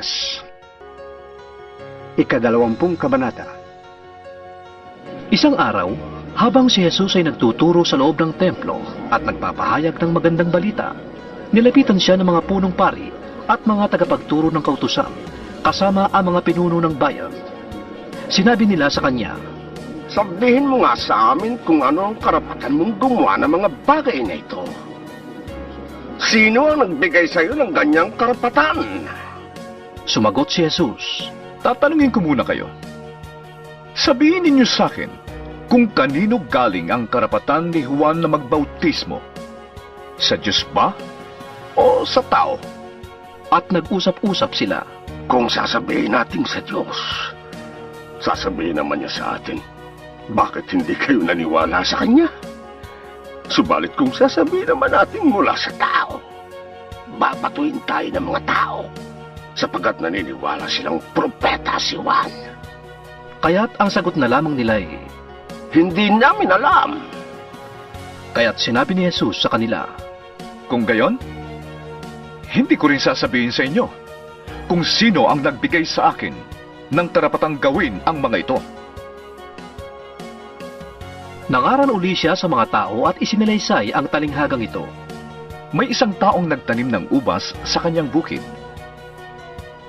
Lukas Ikadalawampung Kabanata Isang araw, habang si Jesus ay nagtuturo sa loob ng templo at nagpapahayag ng magandang balita, nilapitan siya ng mga punong pari at mga tagapagturo ng kautusan, kasama ang mga pinuno ng bayan. Sinabi nila sa kanya, Sabihin mo nga sa amin kung ano ang karapatan mong gumawa ng mga bagay na ito. Sino ang nagbigay sa iyo ng ganyang karapatan? Sumagot si Jesus, Tatanungin ko muna kayo. Sabihin ninyo sa akin kung kanino galing ang karapatan ni Juan na magbautismo. Sa Diyos ba? O sa tao? at nag-usap-usap sila. Kung sasabihin natin sa Diyos, sasabihin naman niya sa atin, bakit hindi kayo naniwala sa Kanya? Subalit kung sasabihin naman natin mula sa tao, babatuin tayo ng mga tao sapagat naniniwala silang propeta si Juan. Kaya't ang sagot na lamang nila ay, Hindi namin alam. kaya't sinabi ni Jesus sa kanila, Kung gayon, hindi ko rin sasabihin sa inyo kung sino ang nagbigay sa akin ng karapatang gawin ang mga ito. Nangaral uli siya sa mga tao at isinalaysay ang talinghagang ito. May isang taong nagtanim ng ubas sa kanyang bukid.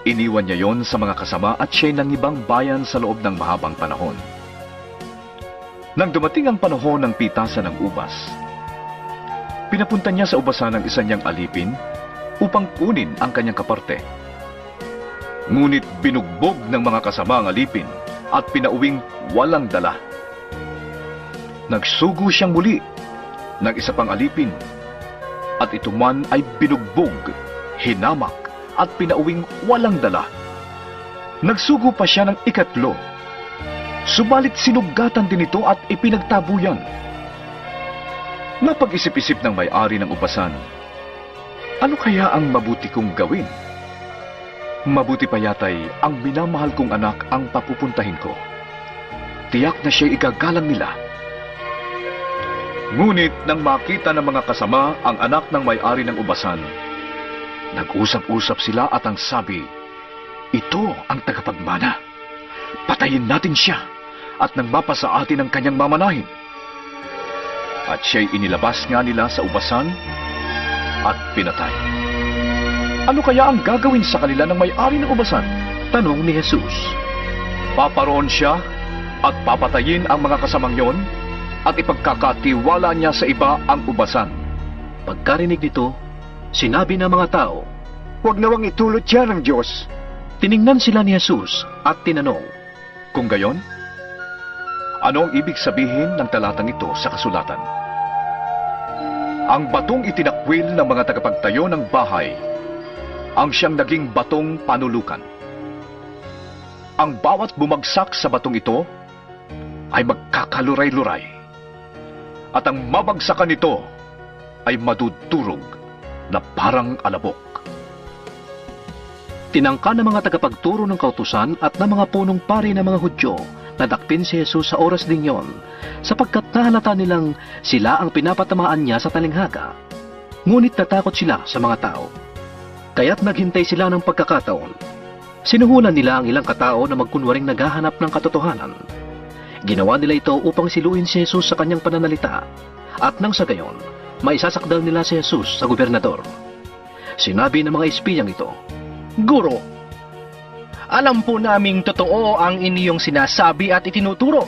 Iniwan niya yon sa mga kasama at siya'y nangibang bayan sa loob ng mahabang panahon. Nang dumating ang panahon ng pitasan ng ubas, pinapunta niya sa ubasan ng isa niyang alipin upang kunin ang kanyang kaparte. Ngunit binugbog ng mga kasama ang alipin at pinauwing walang dala. Nagsugo siyang muli ng isa pang alipin at ito man ay binugbog, hinamak at pinauwing walang dala. Nagsugo pa siya ng ikatlo. Subalit sinugatan din ito at ipinagtabuyan. Napag-isip-isip ng may-ari ng upasan, ano kaya ang mabuti kong gawin? Mabuti pa yata'y ang minamahal kong anak ang papupuntahin ko. Tiyak na siya'y igagalang nila. Ngunit nang makita ng mga kasama ang anak ng may-ari ng ubasan, nag-usap-usap sila at ang sabi, Ito ang tagapagmana. Patayin natin siya at nang mapa sa atin ang kanyang mamanahin. At siya'y inilabas nga nila sa ubasan at pinatay. Ano kaya ang gagawin sa kanila ng may-ari ng ubasan? Tanong ni Jesus. Paparoon siya at papatayin ang mga kasamang yon at ipagkakatiwala niya sa iba ang ubasan. Pagkarinig nito, sinabi ng mga tao, Huwag nawang itulot siya ng Diyos. tiningnan sila ni Jesus at tinanong, Kung gayon, ano ang ibig sabihin ng talatang ito sa kasulatan? Ang batong itinakwil ng mga tagapagtayo ng bahay ang siyang naging batong panulukan. Ang bawat bumagsak sa batong ito ay magkakaluray-luray. At ang mabagsakan nito ay madudurog na parang alabok. Tinangka ng mga tagapagturo ng kautusan at ng mga punong pari ng mga Hudyo na dakpin si Jesus sa oras ding yon, sapagkat nahalata nilang sila ang pinapatamaan niya sa talinghaga. Ngunit natakot sila sa mga tao. Kaya't naghintay sila ng pagkakataon. Sinuhulan nila ang ilang katao na magkunwaring naghahanap ng katotohanan. Ginawa nila ito upang siluin si Jesus sa kanyang pananalita at nang sa gayon, maisasakdal nila si Jesus sa gobernador. Sinabi ng mga espiyang ito, Guro, alam po naming totoo ang inyong sinasabi at itinuturo.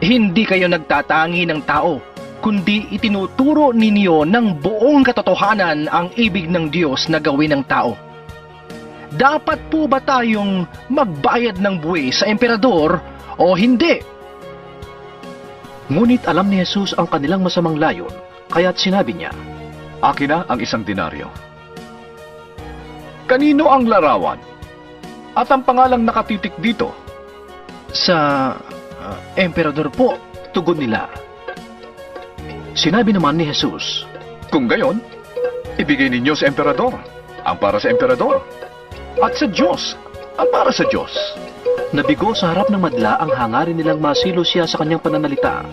Hindi kayo nagtatangi ng tao, kundi itinuturo ninyo ng buong katotohanan ang ibig ng Diyos na gawin ng tao. Dapat po ba tayong magbayad ng buwis sa emperador o hindi? Ngunit alam ni Jesus ang kanilang masamang layon, kaya't sinabi niya, Akin na ang isang denaryo. Kanino ang larawan? At ang pangalang nakatitik dito? Sa uh, emperador po. tugon nila. Sinabi naman ni Jesus, Kung gayon, ibigay ninyo sa emperador ang para sa emperador. At sa Diyos ang para sa Diyos. nabigo sa harap ng madla ang hangarin nilang masilo siya sa kanyang pananalita.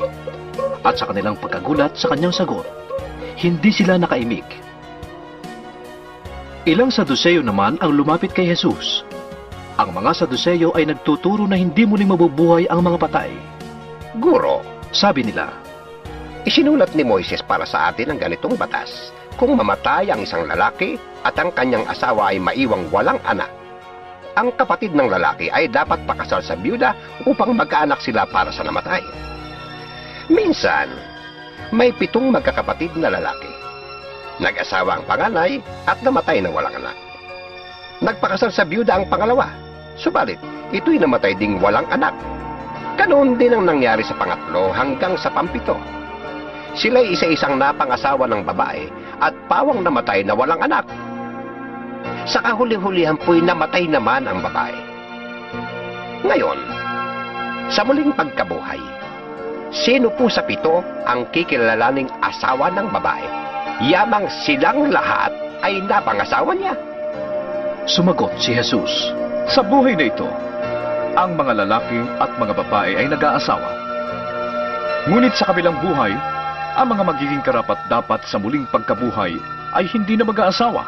At sa kanilang pagkagulat sa kanyang sagot, hindi sila nakaimik. Ilang Saduseyo naman ang lumapit kay Jesus. Ang mga Saduseyo ay nagtuturo na hindi muling mabubuhay ang mga patay. Guro, Sabi nila, isinulat ni Moises para sa atin ang ganitong batas. Kung mamatay ang isang lalaki at ang kanyang asawa ay maiwang walang anak, ang kapatid ng lalaki ay dapat pakasal sa byuda upang magkaanak sila para sa namatay. Minsan, may pitong magkakapatid na lalaki. Nag-asawa ang panganay at namatay na walang anak. Nagpakasal sa byuda ang pangalawa, subalit ito'y namatay ding walang anak. Ganoon din ang nangyari sa pangatlo hanggang sa pampito. Sila'y isa-isang napangasawa ng babae at pawang namatay na walang anak. Sa kahuli-hulihan po'y namatay naman ang babae. Ngayon, sa muling pagkabuhay, sino po sa pito ang kikilalaning asawa ng babae? Yamang silang lahat ay napangasawa niya. sumagot si Jesus. Sa buhay na ito, ang mga lalaki at mga babae ay nag-aasawa. Ngunit sa kabilang buhay, ang mga magiging karapat dapat sa muling pagkabuhay ay hindi na mag-aasawa.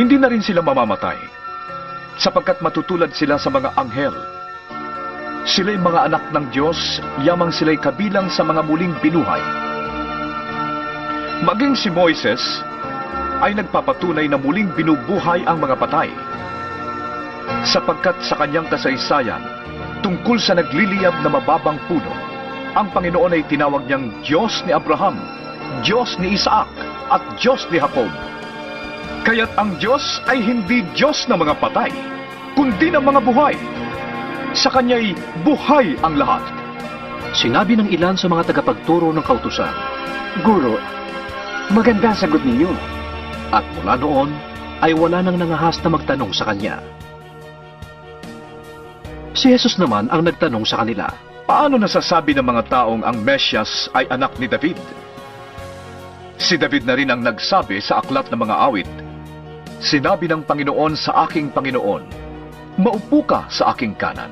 Hindi na rin sila mamamatay, sapagkat matutulad sila sa mga anghel. Sila'y mga anak ng Diyos, yamang sila'y kabilang sa mga muling binuhay. Maging si Moises ay nagpapatunay na muling binubuhay ang mga patay sapagkat sa kanyang kasaysayan tungkol sa nagliliyab na mababang puno, ang Panginoon ay tinawag niyang Diyos ni Abraham, Diyos ni Isaac, at Diyos ni Jacob. Kaya't ang Diyos ay hindi Diyos ng mga patay, kundi ng mga buhay. Sa Kanya'y buhay ang lahat. Sinabi ng ilan sa mga tagapagturo ng kautusan. Guro, maganda ang sagot ninyo. At mula noon ay wala nang nangahas na magtanong sa kanya. Si Jesus naman ang nagtanong sa kanila. Paano nasasabi ng mga taong ang Mesyas ay anak ni David? Si David na rin ang nagsabi sa aklat ng mga awit, Sinabi ng Panginoon sa aking Panginoon, Maupo ka sa aking kanan,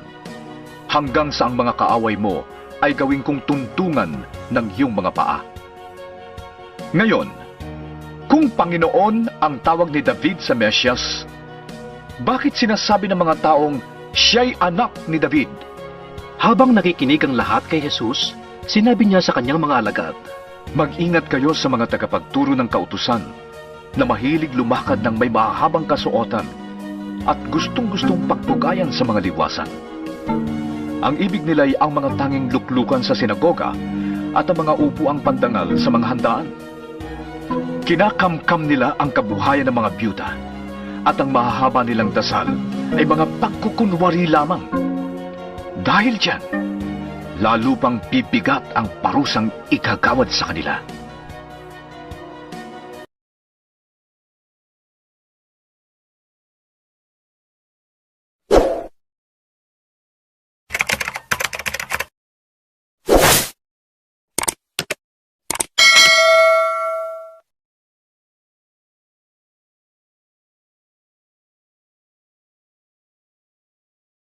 hanggang sa ang mga kaaway mo ay gawin kong tuntungan ng iyong mga paa. Ngayon, kung Panginoon ang tawag ni David sa Mesyas, bakit sinasabi ng mga taong siya'y anak ni David? Habang nakikinig ang lahat kay Jesus, sinabi niya sa kanyang mga alagad, Mag-ingat kayo sa mga tagapagturo ng kautusan na mahilig lumakad ng may mahahabang kasuotan at gustong-gustong pagpugayan sa mga liwasan. Ang ibig nila ay ang mga tanging luklukan sa sinagoga at ang mga upuang pandangal sa mga handaan. Kinakamkam nila ang kabuhayan ng mga byuda at ang mahahaba nilang dasal ay mga pagkukunwari lamang. Dahil dyan, lalo pang bibigat ang parusang ikagawad sa kanila.